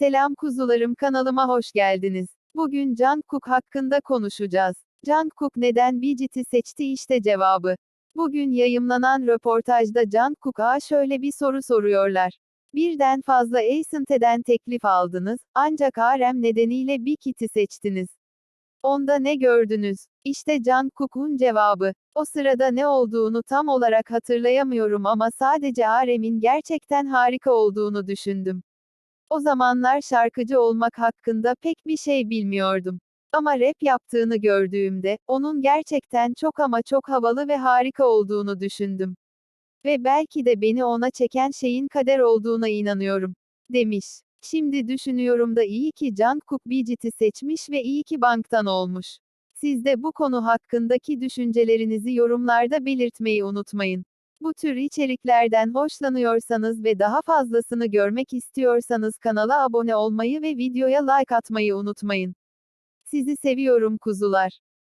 Selam kuzularım kanalıma hoş geldiniz. Bugün Jungkook hakkında konuşacağız. Jungkook neden Bijit'i seçti işte cevabı. Bugün yayımlanan röportajda Jungkook'a şöyle bir soru soruyorlar. Birden fazla Asente'den teklif aldınız, ancak harem nedeniyle bir kiti seçtiniz. Onda ne gördünüz? İşte Jungkook'un cevabı. O sırada ne olduğunu tam olarak hatırlayamıyorum ama sadece haremin gerçekten harika olduğunu düşündüm. O zamanlar şarkıcı olmak hakkında pek bir şey bilmiyordum. Ama rap yaptığını gördüğümde, onun gerçekten çok ama çok havalı ve harika olduğunu düşündüm. Ve belki de beni ona çeken şeyin kader olduğuna inanıyorum. Demiş. Şimdi düşünüyorum da iyi ki Jungkook Bijit'i seçmiş ve iyi ki banktan olmuş. Siz de bu konu hakkındaki düşüncelerinizi yorumlarda belirtmeyi unutmayın. Bu tür içeriklerden hoşlanıyorsanız ve daha fazlasını görmek istiyorsanız kanala abone olmayı ve videoya like atmayı unutmayın. Sizi seviyorum kuzular.